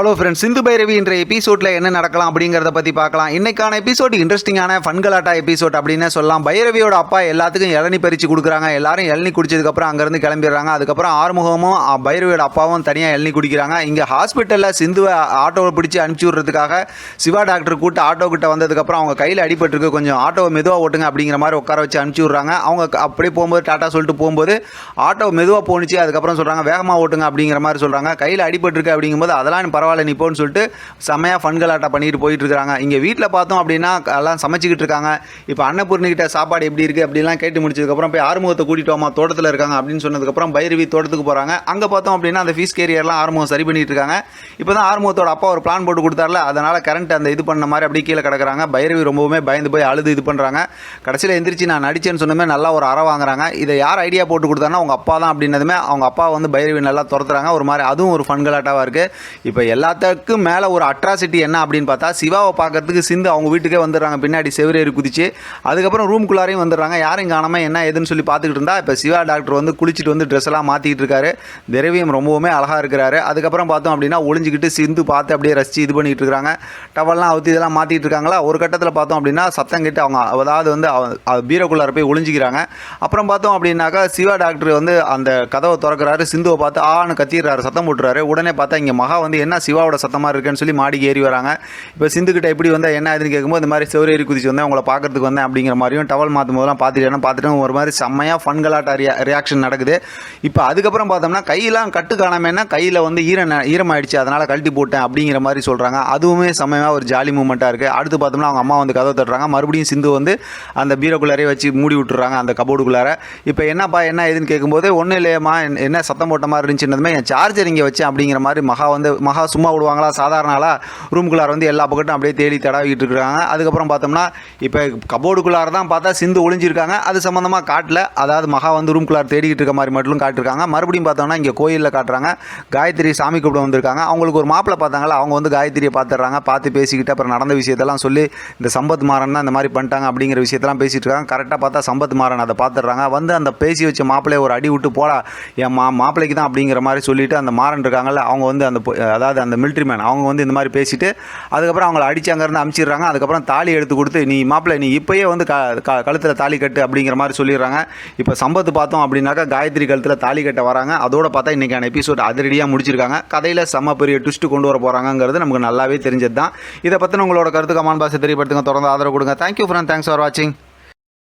Hello friends Sindhu Bhairavi என்ற எபிசோடில் என்ன நடக்கலாம் அப்படிங்கிறத பற்றி பார்க்கலாம். இன்னைக்கான எபிசோட் இன்ட்ரெஸ்டிங்கான ஃபன்கலாட்டா எபிசோட் அப்படின்னு சொல்லலாம். பைரவியோட அப்பா எல்லாத்துக்கும் இளநி பறித்து கொடுக்குறாங்க. எல்லாரும் இளநி குடிச்சதுக்கப்புறம் அங்கேருந்து கிளம்பிடுறாங்க. அதுக்கப்புறம் ஆறுமுகமும் பைரவியோட அப்பாவும் தனியாக இளநி குடிக்கிறாங்க. இங்கே ஹாஸ்பிட்டலில் சிந்துவை ஆட்டோவை பிடிச்சி அனுப்பிச்சி விட்றதுக்காக சிவா டாக்டர் கூட்டு ஆட்டோ கிட்ட வந்ததுக்கப்புறம் அவங்க கையில் அடிபட்டுருக்கு. கொஞ்சம் ஆட்டோவை மெதுவாக ஓட்டுங்க அப்படிங்கிற மாதிரி உட்கார வச்சு அனுப்பிச்சி விட்றாங்க. அவங்க அப்படியே போகும்போது டாட்டா சொல்லிட்டு போகும்போது ஆட்டோ மெதுவாக போணுச்சு. அதுக்கப்புறம் சொல்கிறாங்க வேகமாக ஓட்டுங்க அப்படிங்கிற மாதிரி சொல்கிறாங்க கையில் அடிபட்டுருக்கு அப்படிங்கும்போது அதெல்லாம் பரவாயில்ல. பரவாயில்ல நீ போன்னு சொல்லிட்டு செமையாக ஃபன்கலாட்டா பண்ணிட்டு போயிட்டு இருக்காங்க இங்கே வீட்டில் பார்த்தோம் அப்படின்னா எல்லாம் சமைச்சிக்கிட்டு இருக்காங்க. இப்போ அன்னபூர்ணிக்கிட்ட சாப்பாடு எப்படி இருக்குது அப்படிலாம் கேட்டு முடிச்சதுக்கப்புறம் போய் ஆறுமுகத்தை கூட்டிட்டு வாமா தோட்டத்தில் இருக்காங்க அப்படின்னு சொன்னதுக்கப்புறம் பைரவி தோட்டத்துக்கு போகிறாங்க அங்கே பார்த்தோம் அப்படின்னா அந்த ஃபீஸ் கேரியர்லாம் ஆறுமுகம் சரி பண்ணிட்டு இருக்காங்க. இப்போ தான் ஆறுமுகத்தோட அப்பா ஒரு பிளான் போட்டு கொடுத்தாருல அதனால் கரண்ட் அந்த இது பண்ண மாதிரி அப்படியே கீழே கிடக்குறாங்க. பைரவி ரொம்பவுமே பயந்து போய் அழுது இது பண்ணுறாங்க கடைசியில் எந்திரிச்சு நான் நடிச்சேன்னு சொன்னமே நல்லா ஒரு அற வாங்குறாங்க. இதை யார் ஐடியா போட்டு கொடுத்தாங்கன்னா அவங்க அப்பா தான் அப்படின்னதுமே அவங்க அப்பா வந்து பைரவி நல்லா துரத்துறாங்க. ஒரு மாதிரி அதுவும் ஒரு ஃபன்கலாட்டாவாக இருக்குது இப்போ எல்லாத்துக்கும் மேலே ஒரு அட்ராசிட்டி என்ன அப்படின்னு பார்த்தா சிவாவை பார்க்கறதுக்கு சிந்து அவங்க வீட்டுக்கே வந்துடுறாங்க. பின்னாடி செவிரேறி குதிச்சு அதுக்கப்புறம் ரூம்குள்ளாரையும் வந்துடுறாங்க. யாரும் காணாமல் என்ன ஏதுன்னு சொல்லி பார்த்துக்கிட்டு இருந்தா இப்போ சிவா டாக்டர் வந்து குளிச்சுட்டு வந்து ட்ரெஸ் எல்லாம் மாற்றிக்கிட்டு இருக்காரு. திரவியம் ரொம்பவுமே அழகாக இருக்கிறாரு. அதுக்கப்புறம் பார்த்தோம் அப்படின்னா ஒளிஞ்சிக்கிட்டு சிந்து பார்த்து அப்படியே ரசித்து இது பண்ணிகிட்டு இருக்காங்க. டவல்லாம் அவுத்தி இதெல்லாம் மாற்றிட்டு இருக்காங்களா? ஒரு கட்டத்தில் பார்த்தோம் அப்படின்னா சத்தம் கேட்டு அவங்க அதாவது வந்து அவ- பீரக்குள்ளார பீரோக்குள்ளார போய் ஒளிஞ்சிக்கிறாங்க. அப்புறம் பார்த்தோம் அப்படின்னாக்கா சிவா டாக்டர் வந்து அந்த கதவை திறக்கிறாரு. சிந்துவை பார்த்து ஆன்னு கத்திடுறாரு சத்தம் போட்டுறாரு. உடனே பார்த்தா இங்கே மகா வந்து என்ன சிவாவோட சத்தமாக இருக்குன்னு சொல்லி மாடிக்கு ஏறி வராங்க. இப்போ சிந்துக்கிட்ட எப்படி வந்தால் என்ன ஆகுதுன்னு கேட்கும்போது இந்த மாதிரி செவரேறி குதிச்சு வந்தேன் உங்களை பார்க்கறதுக்கு வந்தேன் அப்படிங்கிற மாதிரியும் டவல் மாற்றும் போதெல்லாம் பார்த்துட்டேன் பார்த்துட்டு ஒரு மாதிரி செம்மையாக ஃபன்கலாட்ட ரியா ரியாக்ஷன் நடக்குது. இப்போ அதுக்கப்புறம் பார்த்தோம்னா கையெல்லாம் கட்டு காணாமன்னா கையில் வந்து ஈர ஈரமாயிடுச்சு அதனால் கழட்டி போட்டேன் அப்படிங்கிற மாதிரி சொல்கிறாங்க அதுவுமே செம்மையாக ஒரு ஜாலி மூமெண்ட்டாக இருக்குது அடுத்து பார்த்தோம்னா அவங்க அம்மா வந்து கதவை தட்டுறாங்க. மறுபடியும் சிந்து வந்து அந்த பீரோக்குள்ளாரே வச்சு மூடி விட்டுறாங்க அந்த கபோர்டுக்குள்ளார இப்போ என்னப்பா என்ன ஏதுன்னு கேட்கும்போது ஒன்றும் இல்லையம்மா என்ன- என்ன சத்தம் போட்ட மாதிரி இருந்துச்சுன்னதுமே என் சார்ஜர் இங்கே வச்சேன் அப்படிங்கிற மாதிரி மகா வந்து மகா சும்மா விடுவாங்களா? சாதாரண ஆளாக ரூம்குள்ளார வந்து எல்லா பக்கட்டும் அப்படியே தேடி தடவிக்கிட்டு இருக்காங்க அதுக்கப்புறம் பார்த்தோம்னா இப்போ கபோர்டுக்குள்ளார தான் பார்த்தா சிந்து ஒளிஞ்சிருக்காங்க. அது சம்மந்தமாக காட்டில். அதாவது மகா வந்து ரூம்குள்ளார தேடிக்கிட்டு இருக்க மாதிரி மட்டும் காட்டிருக்காங்க. மறுபடியும் பார்த்தோம்னா இங்கே கோயிலில் காட்டுறாங்க. காயத்ரி சாமி கூப்பிட வந்திருக்காங்க. அவங்களுக்கு ஒரு மாப்பிள்ளை பார்த்தாங்களா அவங்க வந்து காயத்ரியை பார்த்துட்றாங்க. பார்த்து பேசிக்கிட்டு அப்புறம் நடந்த விஷயத்தெல்லாம் சொல்லி இந்த சம்பத் மாறன் தான் இந்த மாதிரி பண்ணிட்டாங்க அப்படிங்கிற விஷயத்தெல்லாம் பேசிகிட்டு இருக்காங்க. கரெக்டாக பார்த்தா சம்பத் மாறன் அதை பார்த்துட்றாங்க. வந்து அந்த பேசி வச்ச மாப்பிள்ளையை ஒரு அடி விட்டு போடா. என் மா மாப்பிள்ளைக்கு தான் அப்படிங்கிற மாதிரி சொல்லிட்டு அந்த மாறன் இருக்காங்கல்ல அவங்க வந்து அந்த அதாவது இருக்கார் அந்த மிலிட்ரி மேன் அவங்க வந்து இந்த மாதிரி பேசிட்டு அதுக்கப்புறம் அவங்கள அடிச்சு அங்கேருந்து அமுச்சிடுறாங்க. அதுக்கப்புறம் தாலி எடுத்து கொடுத்து நீ மாப்பிள்ளை நீ இப்போயே வந்து க க- கழுத்தில் தாலி கட்டு அப்படிங்கிற மாதிரி சொல்லிடுறாங்க. இப்போ சம்பத்து பார்த்தோம் அப்படின்னாக்கா காயத்ரி கழுத்தில் தாலி கட்ட வராங்க. அதோட பார்த்தா இன்றைக்கான எபிசோட் அதிரடியாக முடிச்சிருக்காங்க. கதையில் செம்ம பெரிய ட்விஸ்ட்டு கொண்டு வர போகிறாங்கங்கிறது நமக்கு நல்லாவே தெரிஞ்சது தான் இதை பற்றின உங்களோட கருத்து கமான் பாசை தெரியப்படுத்துங்க. தொடர்ந்து ஆதரவு கொடுங்க. தேங்க்யூ ஃப்ரெண்ட் தேங்க்ஸ் ஃபார் வாட்சிங்